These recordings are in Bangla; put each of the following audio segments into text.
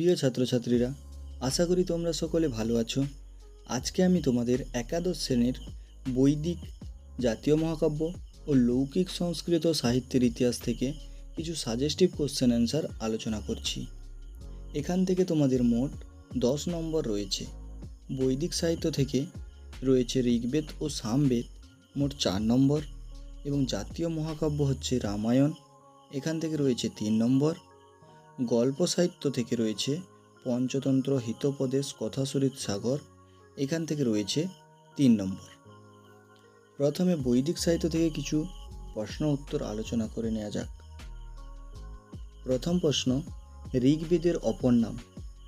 প্রিয় ছাত্রছাত্রীরা, আশা করি তোমরা সকলে ভালো আছো। আজকে আমি তোমাদের একাদশ শ্রেণির বৈদিক জাতীয় মহাকাব্য ও লৌকিক সংস্কৃত সাহিত্যের ইতিহাস থেকে কিছু সাজেস্টিভ কোশ্চেন অ্যান্সার আলোচনা করছি। এখান থেকে তোমাদের মোট দশ নম্বর রয়েছে। বৈদিক সাহিত্য থেকে রয়েছে ঋগ্বেদ ও সামবেদ, মোট চার নম্বর এবং জাতীয় মহাকাব্য হচ্ছে রামায়ণ, এখান থেকে রয়েছে তিন নম্বর। গল্প সাহিত্য থেকে রয়েছে পঞ্চতন্ত্র হিতোপদেশ কথাসরিত সাগর। এখান থেকে রয়েছে তিন নম্বর। প্রথমে বৈদিক সাহিত্য থেকে কিছু প্রশ্ন উত্তর আলোচনা করে নেওয়া যাক। প্রথম প্রশ্ন, ঋগ্বেদের অপর নাম।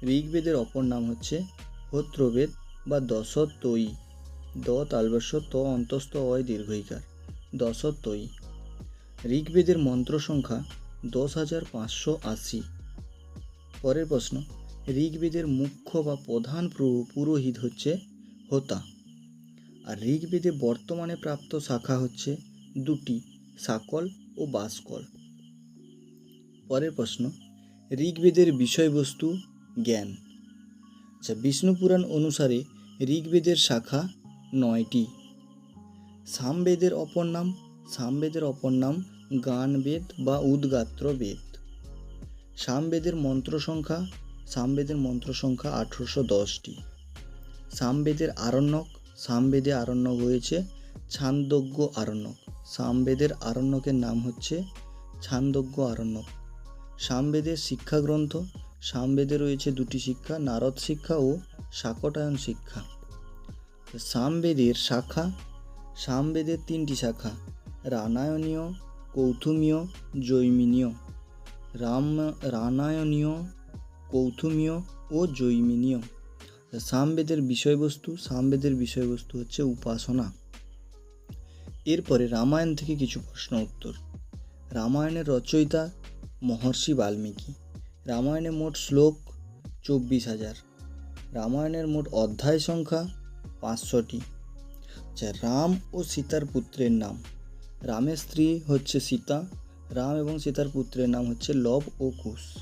ঋগ্বেদের অপর নাম হচ্ছে হোত্রবেদ বা দশতয়ী দ তালবস্য ত অন্তস্থ অয় দীর্ঘইকার। দশতয়ী ঋগ্বেদের মন্ত্র সংখ্যা দশ হাজার পাঁচশো আশি। পরের প্রশ্ন, ঋগ্বেদের মুখ্য বা প্রধান পুরোহিত হচ্ছে হোতা। আর ঋগ্বেদে বর্তমানে প্রাপ্ত শাখা হচ্ছে দুটি, সাকল ও বাসকল। পরের প্রশ্ন, ঋগ্বেদের বিষয়বস্তু জ্ঞান। আচ্ছা বিষ্ণু পুরাণ অনুসারে ঋগ্বেদের শাখা নয়টি। সামবেদের অপর নাম, সামবেদের অপর নাম গানবেদ বা উদ্গাত্র বেদ সামবেদের মন্ত্র সংখ্যা, সামবেদের মন্ত্র সংখ্যা আঠেরোশো দশটি। সামবেদের আরণ্যক, সামবেদে আরণ্যক হয়েছে ছান্দজ্ঞ আরণ্যক। সামবেদের আরণ্যকের নাম হচ্ছে ছান্দজ্ঞ আরণ্যক। সামবেদের শিক্ষাগ্রন্থ, সামবেদে রয়েছে দুটি শিক্ষা, নারদ শিক্ষা ও শাকটায়ন শিক্ষা। সামবেদের শাখা, সামবেদের তিনটি শাখা, রানায়নীয়, কৌথুমীয়, জৈমিনীয়। রাম রানায়নীয় কৌথুমীয় ও জৈমিনীয়। সামবেদের বিষয়বস্তু সামবেদের বিষয়বস্তু হচ্ছে উপাসনা। এরপরে রামায়ণ থেকে কিছু প্রশ্ন উত্তর। রামায়ণের রচয়িতা মহর্ষি বাল্মীকি। রামায়ণে মোট শ্লোক চব্বিশ হাজার। রামায়ণের মোট অধ্যায় সংখ্যা পাঁচশোটি। আচ্ছা রাম ও সীতার পুত্রের নাম। রামের স্ত্রী হচ্ছে সীতা রাম এবং সীতার পুত্রের নাম হচ্ছে লব ও কুশ।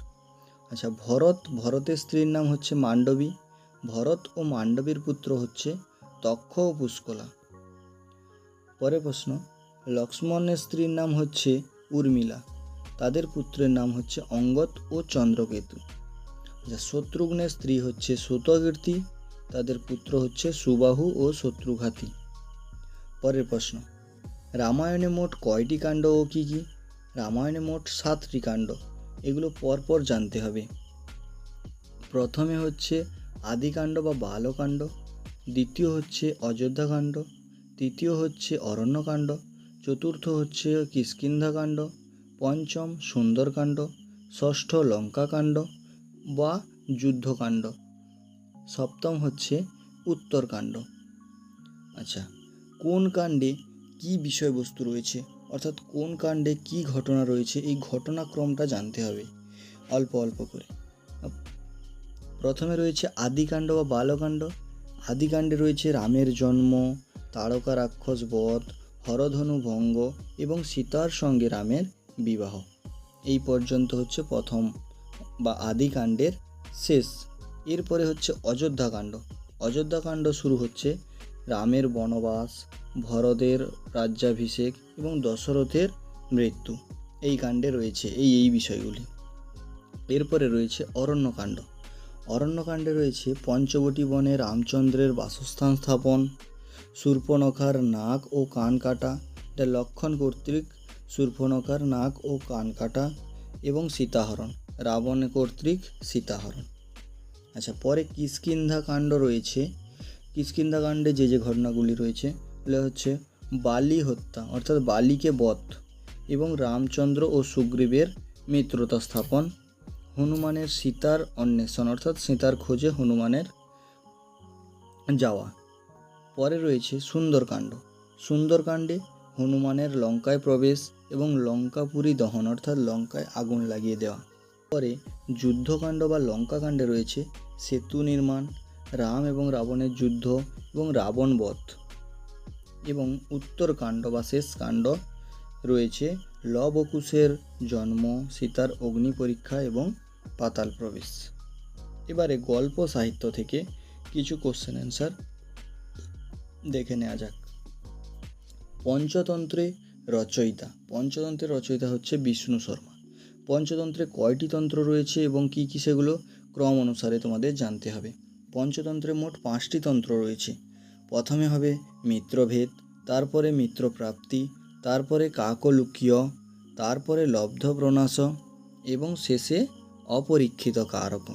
আচ্ছা ভরত, ভরতের স্ত্রীর নাম হচ্ছে মান্ডবী ভরত ও মান্ডবীর পুত্র হচ্ছে তক্ষ ও পুষ্কলা। পরের প্রশ্ন, লক্ষ্মণের স্ত্রীর নাম হচ্ছে উর্মিলা। তাদের পুত্রের নাম হচ্ছে অঙ্গদ ও চন্দ্রকেতু। আচ্ছা শত্রুঘ্নের স্ত্রী হচ্ছে সুতকীর্তি তাদের পুত্র হচ্ছে সুবাহু ও শত্রুঘাতী। পরের প্রশ্ন, রামায়ণে মোট কয়টি কাণ্ড ও কী কী? রামায়ণে মোট সাতটি কাণ্ড। এগুলো পরপর জানতে হবে। প্রথমে হচ্ছে আদিকাণ্ড বা বালকাণ্ড, দ্বিতীয় হচ্ছে অযোধ্যাকাণ্ড, তৃতীয় হচ্ছে অরণ্যকাণ্ড, চতুর্থ হচ্ছে কিষ্কিন্ধাকাণ্ড, পঞ্চম সুন্দরকাণ্ড, ষষ্ঠ লঙ্কাকাণ্ড বা যুদ্ধকাণ্ড। সপ্তম হচ্ছে উত্তরকাণ্ড। আচ্ছা কোন কাণ্ডে কী বিষয়বস্তু রয়েছে? অর্থাৎ কোন কাণ্ডে কি ঘটনা রয়েছে, এই ঘটনাক্রমটা জানতে হবে। অল্প অল্প করে। প্রথমে রয়েছে আদিকাণ্ড বা বালকাণ্ড। আদিকাণ্ডে রয়েছে রামের জন্ম, তারকা রাক্ষস বধ, হরধনু ভঙ্গ এবং সীতার সঙ্গে রামের বিবাহ। এই পর্যন্ত হচ্ছে প্রথম বা আদিকাণ্ডের শেষ। এরপরে হচ্ছে অযোধ্যাকাণ্ড। অযোধ্যাকাণ্ড শুরু হচ্ছে রামের বনবাস, ভরতের রাজ্যাভিষেক এবং দশরথের মৃত্যু। এই কাণ্ডে রয়েছে এই এই বিষয়গুলি। এরপরে রয়েছে অরণ্যকাণ্ড। অরণ্যকাণ্ডে রয়েছে পঞ্চবটী বনে রামচন্দ্রের বাসস্থান স্থাপন, সূর্পনখার নাক ও কান কাটা এটা লক্ষণ কর্তৃক সূর্পনখার নাক ও কান কাটা এবং সীতাহরণ, রাবণ কর্তৃক সীতাহরণ। আচ্ছা পরে কিষ্কিন্ধা কাণ্ড রয়েছে কিষ্কিন্ধা কাণ্ডে যে যে ঘটনাগুলি রয়েছে, এগুলো হচ্ছে বালি হত্যা, অর্থাৎ বালিকে বধ এবং রামচন্দ্র ও সুগ্রীবের মিত্রতা স্থাপন, হনুমানের সীতার অন্বেষণ, অর্থাৎ সীতার খোঁজে হনুমানের যাওয়া। পরে রয়েছে সুন্দরকাণ্ড। সুন্দরকাণ্ডে হনুমানের লঙ্কায় প্রবেশ এবং লঙ্কাপুরী দহন, অর্থাৎ লঙ্কায় আগুন লাগিয়ে দেওয়া। পরে যুদ্ধকাণ্ড বা লঙ্কাকাণ্ডে রয়েছে সেতু নির্মাণ রাম এবং রাবণের যুদ্ধ এবং রাবণ বধ এবং উত্তরকাণ্ড বা শেষ কাণ্ড রয়েছে। লব কুশের জন্ম, সীতার অগ্নি পরীক্ষা এবং পাতাল প্রবেশ। এবারে গল্প সাহিত্য থেকে কিছু কোশ্চেন অ্যান্সার দেখে নেওয়া যাক। পঞ্চতন্ত্রে রচয়িতা। পঞ্চতন্ত্রের রচয়িতা হচ্ছে বিষ্ণু শর্মা। পঞ্চতন্ত্রে কয়টি তন্ত্র রয়েছে এবং কী কী সেগুলো ক্রম অনুসারে তোমাদের জানতে হবে। পঞ্চতন্ত্রে মোট পাঁচটি তন্ত্র রয়েছে। প্রথমে হবে মিত্রভেদ, তারপরে মিত্রপ্রাপ্তি, তারপরে কাকলুকীয়, তারপরে লব্ধ প্রণাশ এবং শেষে অপরীক্ষিত কারক।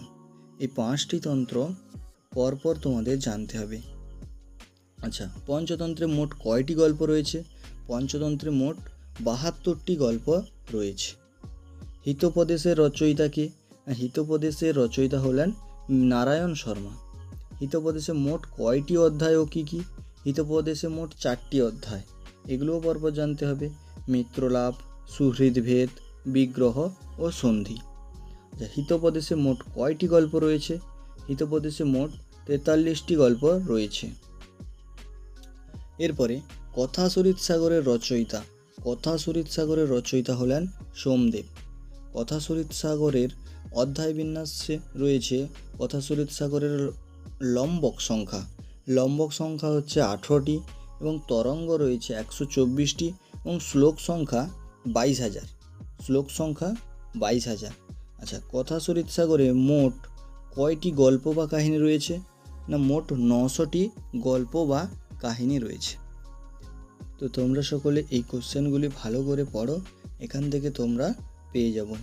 এই পাঁচটি তন্ত্র পরপর তোমাদের জানতে হবে। আচ্ছা পঞ্চতন্ত্রে মোট কয়টি গল্প রয়েছে? পঞ্চতন্ত্রে মোট বাহাত্তরটি গল্প রয়েছে। হিতোপদেশের রচয়িতাকে হিতোপদেশের রচয়িতা হলেন নারায়ণ শর্মা। হিতোপদেশে মোট কয়টি অধ্যায় ও কী কী? হিতোপদেশে মোট চারটি অধ্যায়। এগুলোও পরপর জানতে হবে। মিত্রলাভ, সুহৃদভেদ, বিগ্রহ ও সন্ধি। আচ্ছা হিতোপদেশে মোট কয়টি গল্প রয়েছে? হিতোপদেশে মোট তেতাল্লিশটি গল্প রয়েছে। এরপরে কথা সুরিত সাগরের রচয়িতা। কথা সুরিত সাগরের রচয়িতা হলেন সোমদেব। কথা সুরিত সাগরের অধ্যায় বিন্যাসে রয়েছে কথা সুরিত সাগরের লম্বক সংখ্যা। লম্বক সংখ্যা হচ্ছে আঠেরোটি এবং তরঙ্গ রয়েছে একশো চব্বিশটি এবং শ্লোক সংখ্যা বাইশ হাজার। শ্লোক সংখ্যা বাইশ হাজার। আচ্ছা কথা সুরিত সাগরে মোট কয়টি গল্প বা কাহিনী রয়েছে? না, মোট নশোটি গল্প বা কাহিনী রয়েছে। তো তোমরা সকলে এই কোশ্চেনগুলি ভালো করে পড়ো, এখান থেকে তোমরা পেয়ে যাব।